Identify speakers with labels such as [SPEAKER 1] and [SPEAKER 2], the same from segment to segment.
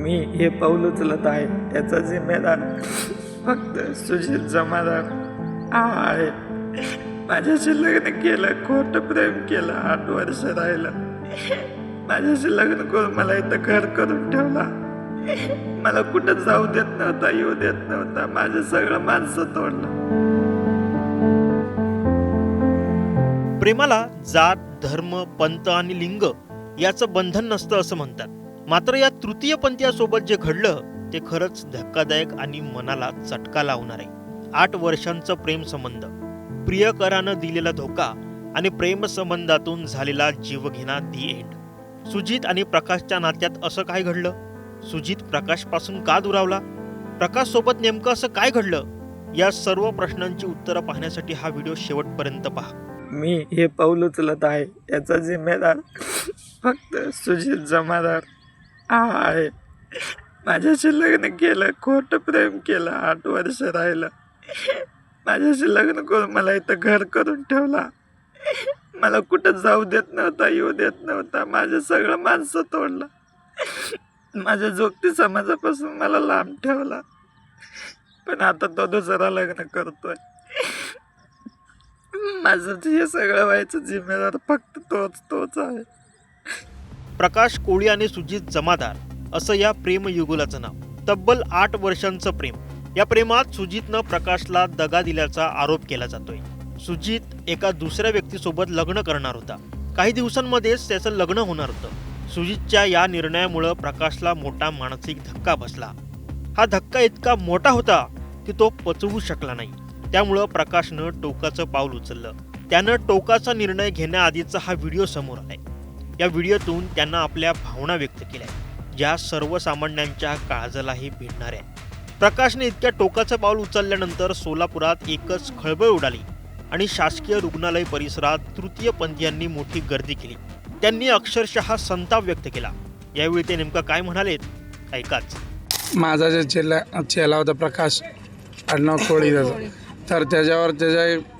[SPEAKER 1] मी हे पाऊल उचलत आहे. याचा जिम्मेदार फक्त सुशील जमादार हा आहे. माझ्याशी लग्न केलं खोटं प्रेम केलं आठ वर्ष राहिलं. माझ्याशी लग्न करून मला इथं घर करून ठेवला. मला कुठं जाऊ देत नव्हता येऊ देत नव्हता. माझं सगळं माणसं तोडलं.
[SPEAKER 2] प्रेमाला जात धर्म पंत आणि लिंग याचं बंधन नसतं असं म्हणतात. मात्र या तृतीयपंथीयासोबत जे घडलं ते खरंच धक्कादायक आणि मनाला चटका लावणार. आहे आठ वर्षांचं प्रेमसंबंध प्रियकरानं दिलेला धोका आणि प्रेमसंबंधातून झालेला जीवघेणा दी एंड. सुजित आणि प्रकाशच्या नात्यात असं काय घडलं? सुजित प्रकाशपासून का दुरावला? प्रकाश सोबत नेमकं असं काय घडलं? या सर्व प्रश्नांची उत्तरं पाहण्यासाठी हा व्हिडिओ शेवटपर्यंत पहा.
[SPEAKER 1] मी हे पाऊल उचलत आहे. याचा जिम्मेदार फक्त सुजित जमादार. आहे माझ्याशी लग्न केलं खोटं प्रेम केलं आठ वर्ष राहिलं. माझ्याशी लग्न करून मला इथं घर करून ठेवला. मला कुठं जाऊ देत नव्हता येऊ देत नव्हता. माझं सगळं माणसं तोडलं. माझ्या जोगती समाजापासून मला लांब ठेवला. पण आता तो दुसरा लग्न करतोय. माझं हे सगळं व्हायचं जिम्मेदार फक्त तोच तोच आहे.
[SPEAKER 2] प्रकाश कोळी आणि सुजित जमादार असं या प्रेमयुगुलाचं नाव. तब्बल आठ वर्षांचं प्रेम. या प्रेमात सुजितनं प्रकाशला दगा दिल्याचा आरोप केला जातोय. सुजित एका दुसऱ्या व्यक्तीसोबत लग्न करणार होता. काही दिवसांमध्येच त्याचं लग्न होणार होतं. सुजितच्या या निर्णयामुळं प्रकाशला मोठा मानसिक धक्का बसला. हा धक्का इतका मोठा होता की तो पचवू शकला नाही. त्यामुळं प्रकाशनं टोकाचं पाऊल उचललं. त्यानं टोकाचा निर्णय घेण्याआधीचा हा व्हिडिओ समोर आलाय या व्हिडिओतून त्यांना आपल्या भावना व्यक्त केल्या ज्या सर्वसामान्यांच्या काळजालाही भिडणाऱ्या प्रकाशने इतक्या टोकाचं पाऊल उचलल्यानंतर सोलापुरात एकच खळबळ उडाली आणि शासकीय रुग्णालय परिसरात तृतीय पंथीयांनी मोठी गर्दी केली. त्यांनी अक्षरशः संताप व्यक्त केला. यावेळी ते नेमकं काय म्हणालेत ऐकाच.
[SPEAKER 3] माझा जे चेला चेला होता प्रकाश आडनाव कोळी तर त्याच्यावर त्याच्या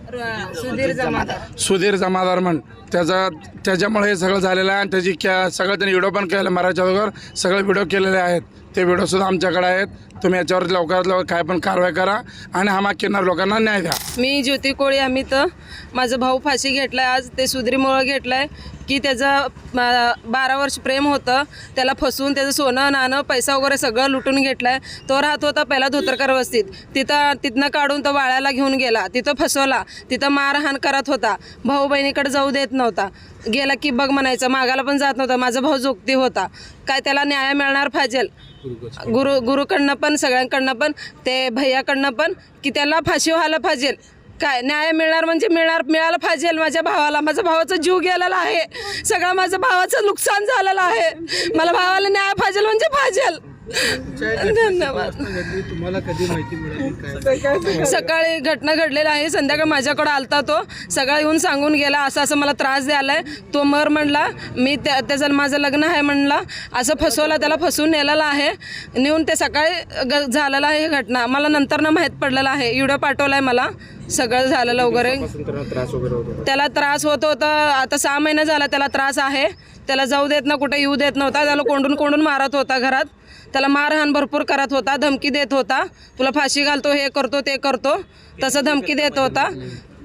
[SPEAKER 4] सुधीर जमादार.
[SPEAKER 3] सुधीर जमादार म्हण. त्याचा त्याच्यामुळे हे सगळं झालेलं आहे आणि त्याची क्या सगळं त्यांनी व्हिडिओ पण केलं मराठीच्या अगोदर. सगळे व्हिडिओ केलेले आहेत. ते व्हिडिओसुद्धा आमच्याकडे आहेत. तुम्ही याच्यावर लवकरात लवकर काय पण कारवाई करा आणि हा मागणार लोकांना न्याय द्या.
[SPEAKER 4] मी ज्योती कोळी आम्ही तर माझा भाऊ फाशी घेतलाय आज. ते सुधीरमुळं घेतलाय. की त्याचं बारा वर्ष प्रेम होतं त्याला फसवून त्याचं सोनं नाणं पैसा वगैरे सगळं लुटून घेतलाय. तो राहत होता पहिला धोतरकर वस्तीत. तिथं तिथनं काढून तो वाळ्याला घेऊन गेला. तिथं फसवला. तिथं मारहाण करत होता. भाऊ बहिणीकडे जाऊ देत नव्हता. गेला की बघ म्हणायचं मागाला पण जात नव्हता. माझा भाऊ जोगती होता. काय त्याला न्याय मिळणार पाहिजे गुरु गुरुकडनं पण सगळ्यांकडनं पण ते भैयाकडनं पण की त्याला फाशी व्हायला पाहिजे काय? न्याय मिळणार म्हणजे मिळणार मिळालं पाहिजे माझ्या भावाला. माझ्या भावाचा जीव गेलेला आहे. सगळं माझं भावाचं नुकसान झालेलं आहे. मला भावाला न्याय पाहिजे म्हणजे पाहिजे. धन्यवाद.
[SPEAKER 3] तुम्हाला कधी माहिती मिळाली
[SPEAKER 4] सकाळी घटना घडलेली आहे संध्याकाळी माझ्याकडे आलता तो. सगळं येऊन सांगून गेला असं असं मला त्रास द्यायला तो मर म्हणला मी त्या त्याचं माझं लग्न आहे म्हणला. असं फसवला त्याला फसवून नेलेला आहे. नेऊन ते सकाळी ग झालेलं आहे घटना. मला नंतर ना माहीत पडलेलं आहे. व्हिडिओ पाठवला आहे मला. सगळं झालेलं वगैरे. त्याला त्रास होत होता. आता सहा महिने झाला त्याला त्रास आहे. त्याला जाऊ देत ना कुठे येऊ देत नव्हता. त्याला कोंडून कोंडून मारत होता घरात. त्याला मारहाण भरपूर करत होता धमकी देत होता. तुला फाशी घालतो हे करतो ते करतो. तसं धमकी देत होता.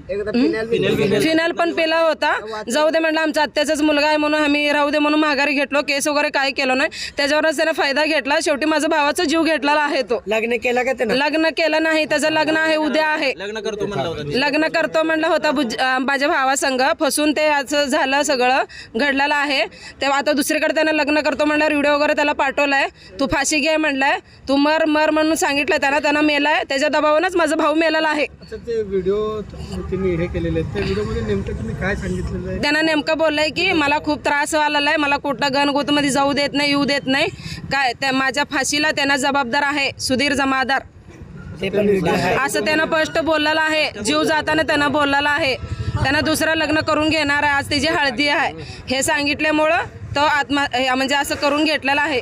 [SPEAKER 4] फिनाल पण पेला होता. जाऊ दे म्हटलं आमचा आत्याचाच मुलगा आहे म्हणून आम्ही राहू दे म्हणून माघारी घेतलो केस वगैरे काय केलं नाही. त्याच्यावरच त्याने फायदा घेतला. शेवटी माझा भावाचा जीव घेतलेला आहे तो.
[SPEAKER 5] लग्न केलं का त्यानं?
[SPEAKER 4] लग्न केलं नाही. त्याचं लग्न आहे उद्या आहे.
[SPEAKER 5] लग्न करतो म्हणलं होतं
[SPEAKER 4] लग्न करतो म्हणलं होता बुज अं, माझ्या भावासंग. फसून ते असं झालं सगळं घडलेलं आहे. तेव्हा आता दुसरीकडे त्यानं लग्न करतो म्हणल्यावर व्हिडिओ वगैरे त्याला पाठवलाय. तू फाशी घे म्हणलाय. तू मर मर म्हणून सांगितलंय त्यानं. त्यानं मेलाय. त्याच्या दबावानंच माझा भाऊ मेलेला आहे.
[SPEAKER 6] अच्छा ते व्हिडिओ तुम्ही हे केलेले आहेत. त्या व्हिडिओमध्ये नेमकं तुम्ही काय सांगितलेलं आहे?
[SPEAKER 4] त्यानं नेमकं बोललंय की मला खूप त्रास व्हायला आहे मला कुठं गणगोतमध्ये जाऊ देत नाही येऊ देत नाही. काय त्या माझ्या फाशीला त्यांना जबाबदार आहे सुधीर जमादार. असं त्यानं स्पष्ट बोललेलं आहे जीव जाताना त्यानं बोललेलं आहे. त्यानं दुसरं लग्न करून घेणार आहे आज त्याची हळदी आहे. हे सांगितल्यामुळं तो आत्मा म्हणजे असं करून घेतलेलं आहे.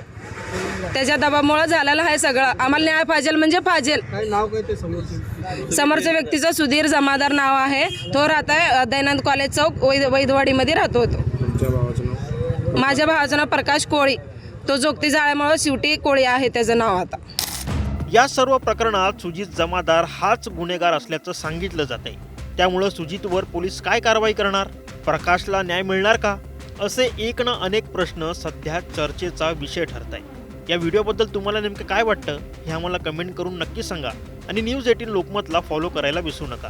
[SPEAKER 4] त्याच्या दबामुळं झालेलं आहे सगळं. आम्हाला न्याय पाहिजे म्हणजे पाहिजे
[SPEAKER 6] काय नाव काय ते समोरचे?
[SPEAKER 4] समोरच्या व्यक्तीचं सुधीर जमादार नाव आहे. तो राहत आहे दयानंद कॉलेज चौक वैद वैदवाडीमध्ये राहतो तो.
[SPEAKER 6] तुमच्या भावाचं नाव?
[SPEAKER 4] माझ्या भावाचं नाव प्रकाश कोळी. तो जोगती जाळ्यामुळं शिवटी कोळी आहे त्याचं नाव आता.
[SPEAKER 2] या सर्व प्रकरणात सुजित जमादार हाच गुन्हेगार असल्याचं सांगितलं जात आहे त्यामुळं सुजितवर पोलीस काय कारवाई करणार? प्रकाशला न्याय मिळणार का? असे एक ना अनेक प्रश्न सध्या चर्चेचा विषय ठरत आहे या व्हिडिओबद्दल तुम्हाला नेमकं काय वाटतं हे आम्हाला कमेंट करून नक्की सांगा. आणि न्यूज एटीन लोकमतला फॉलो करायला विसरू नका.